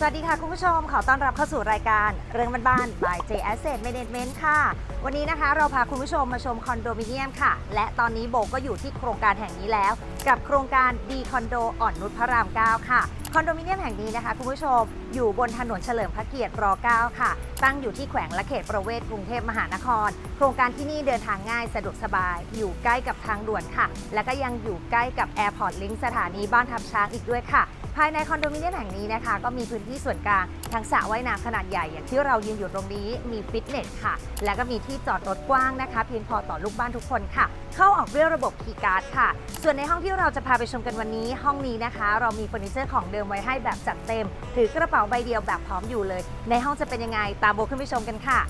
สวัสดีค่ะคุณผู้ชม ขอต้อนรับเข้าสู่รายการเรื่องบ้านๆ by J Asset Management ค่ะวันนี้นะคะเราพาคุณผู้ชมมาชมคอนโดมิเนียมค่ะ และตอนนี้โบก็อยู่ที่โครงการแห่งนี้แล้ว กับโครงการดีคอนโดอ่อนนุชพระราม 9 ค่ะ คอนโดมิเนียมแห่งนี้นะคะ คุณผู้ชมอยู่บนถนนเฉลิมพระเกียรติร9ค่ะ ตั้งอยู่ที่แขวงและเขตประเวศกรุงเทพมหานคร โครงการที่นี่เดินทางง่ายสะดวกสบาย อยู่ใกล้กับทางด่วนค่ะ และก็ยังอยู่ใกล้กับ Airport Link สถานีบ้านทับช้างอีกด้วยค่ะภายในคอนโดมิเนียมแห่งนี้นะคะ ก็มีพื้นที่ส่วนกลางทั้งสระว่ายน้ำขนาดใหญ่อย่างที่เรายืนอยู่ตรงนี้มีฟิตเนสค่ะ และก็มีที่จอดรถกว้างนะคะ เพียงพอต่อลูกบ้านทุกคนค่ะ เข้าออกด้วยระบบคีย์การ์ดค่ะ ส่วนในห้องที่เราจะพาไปชมกันวันนี้ ห้องนี้นะคะ เรามีเฟอร์นิเจอร์ของเดิมไว้ให้แบบจัดเต็ม ถือกระเป๋าใบเดียวแบบพร้อมอยู่เลย ในห้องจะเป็นยังไงตามโบขึ้นไปชมกันค่ะ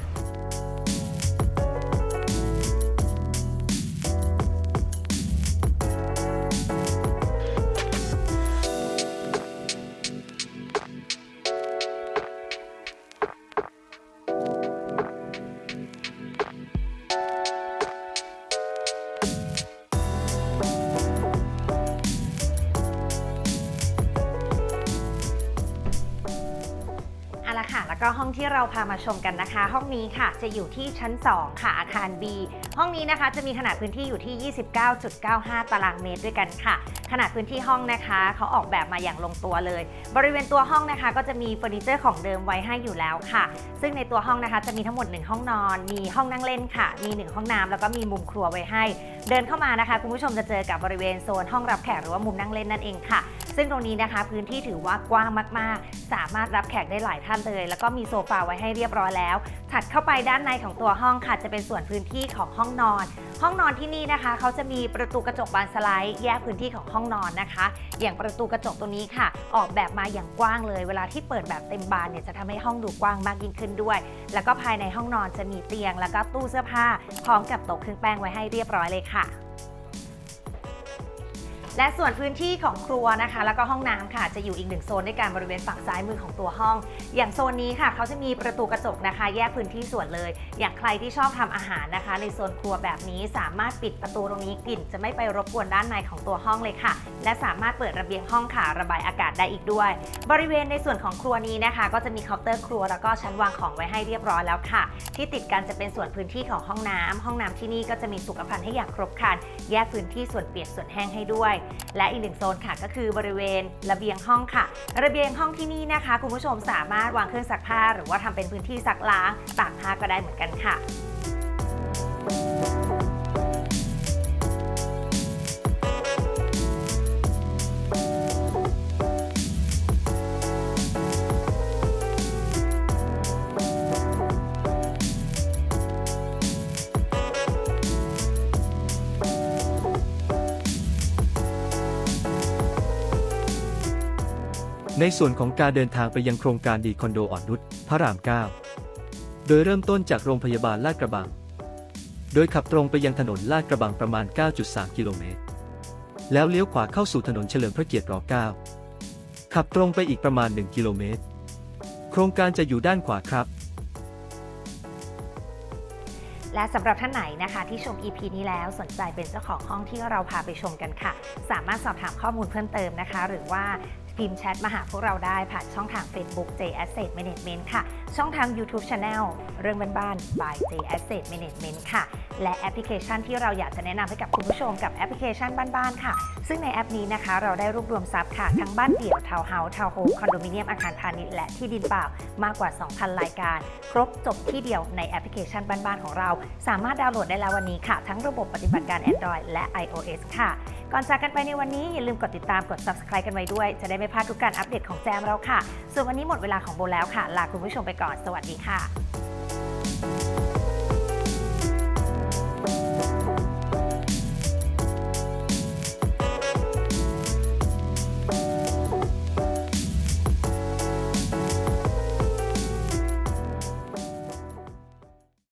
ก็ห้องที่เราพามาชมกันนะคะ ห้องนี้ค่ะจะอยู่ที่ชั้น 2 ค่ะอาคาร B ห้องนี้นะคะจะมีขนาดพื้นที่อยู่ที่ 29.95 ตารางเมตรด้วยกันค่ะ ขนาดพื้นที่ห้องนะคะเขาออกแบบมาอย่างลงตัวเลย บริเวณตัวห้องนะคะก็จะมีเฟอร์นิเจอร์ของเดิมไว้ให้อยู่แล้วค่ะ ซึ่งในตัวห้องนะคะจะมีทั้งหมด 1 ห้องนอน มีห้องนั่งเล่นค่ะ มี 1 ห้องน้ำแล้วก็มีมุมครัวไว้ให้ เดินเข้ามานะคะคุณผู้ชมจะเจอกับบริเวณโซนห้องรับแขกหรือว่ามุมนั่งเล่นนั่นเองค่ะ ซึ่งตรงนี้นะคะพื้นที่ถือว่ากว้างมากๆ สามารถรับแขกได้หลายท่านเลย แล้วก็มีโซฟาไว้ให้เรียบร้อยแล้ว ถัดเข้าไปด้านในของตัวห้องค่ะ จะเป็นส่วนพื้นที่ของห้องนอน ห้องนอนที่นี่นะคะ เขาจะมีประตูกระจกบานสไลด์ แยกพื้นที่ของห้องนอนนะคะ อย่างประตูกระจกตัวนี้ค่ะ ออกแบบมาอย่างกว้างเลย เวลาที่เปิดแบบเต็มบานเนี่ยจะทำให้ห้องดูกว้างมากยิ่งขึ้นด้วย แล้วก็ภายในห้องนอนจะมีเตียง แล้วก็ตู้เสื้อผ้าพร้อมกับโต๊ะเครื่องแป้งไว้ให้เรียบร้อยเลยค่ะ และส่วนพื้นที่ของครัวนะคะ แล้วก็ห้องน้ำค่ะ จะอยู่อีกหนึ่งโซนด้วยกันบริเวณฝั่งซ้ายมือของตัวห้อง อย่างโซนนี้ค่ะ เขาจะมีประตูกระจกนะคะ แยกพื้นที่ส่วนเลย อย่างใครที่ชอบทำอาหารนะคะ ในโซนครัวแบบนี้สามารถปิดประตูตรงนี้กลิ่น จะไม่ไปรบกวนด้านในของตัวห้องเลยค่ะ และสามารถเปิดระเบียงห้องค่ะระบายอากาศได้อีกด้วย บริเวณในส่วนของครัวนี้นะคะ ก็จะมีเคาน์เตอร์ครัวแล้วก็ชั้นวางของไว้ให้เรียบร้อยแล้วค่ะ ที่ติดกันจะเป็นส่วนพื้นที่ของห้องน้ำห้องน้ำที่นี่ก็จะมีสุขภัณฑ์ให้อย่างครบครันแยกพื้นที่ส่วนเปียกส่วนแห้งให้ด้วยและอีกหนึ่งโซนค่ะก็คือบริเวณระเบียงห้องค่ะ ระเบียงห้องที่นี่นะคะ คุณผู้ชมสามารถวางเครื่องซักผ้า หรือว่าทำเป็นพื้นที่ซักล้างตากผ้าก็ได้เหมือนกันค่ะ ในส่วนของการเดินทางไปยังโครงการดีคอนโดอ่อนนุชพระราม 9 โดยเริ่มต้นจากโรงพยาบาลลาดกระบัง โดยขับตรงไปยังถนนลาดกระบังประมาณ 9.3 กิโลเมตร แล้วเลี้ยวขวาเข้าสู่ถนนเฉลิมพระเกียรติร9ขับตรงไปอีกประมาณ 1 กิโลเมตร โครงการจะอยู่ด้านขวาครับและสำหรับท่านไหนนะคะที่ชม EP นี้แล้วสนใจเป็นเจ้าของห้องที่เราพาไปชมกันค่ะ สามารถสอบถามข้อมูลเพิ่มเติมนะคะ หรือว่า พิมพ์แชทมาหาพวกเราได้ผ่านช่องทาง Facebook J Asset Management ค่ะ ช่องทาง YouTube Channel เรื่องบ้านๆ by J Asset Management ค่ะ และแอปพลิเคชันที่เราอยากจะแนะนำให้กับคุณผู้ชมกับแอปพลิเคชันบ้านๆ ค่ะ ซึ่งในแอปนี้นะคะ เราได้รวบรวมทรัพย์ค่ะ ทั้งบ้านเดี่ยวทาวน์เฮาส์ทาวน์โฮมคอนโดมิเนียมอาคารพาณิชย์และที่ดินเปล่ามากกว่า 2,000 รายการ ครบจบที่เดียวในแอปพลิเคชันบ้านๆของเรา สามารถดาวน์โหลดได้แล้ววันนี้ค่ะ ทั้งระบบปฏิบัติการ Android และ iOS ค่ะก่อนจากกันไปในวันนี้อย่าลืมกดติดตามกด subscribe กันไว้ด้วย จะได้ไม่พลาดทุกการอัปเดตของแจมเราค่ะ ส่วนวันนี้หมดเวลาของโบแล้วค่ะ ลาคุณผู้ชมไปก่อน สวัสดีค่ะ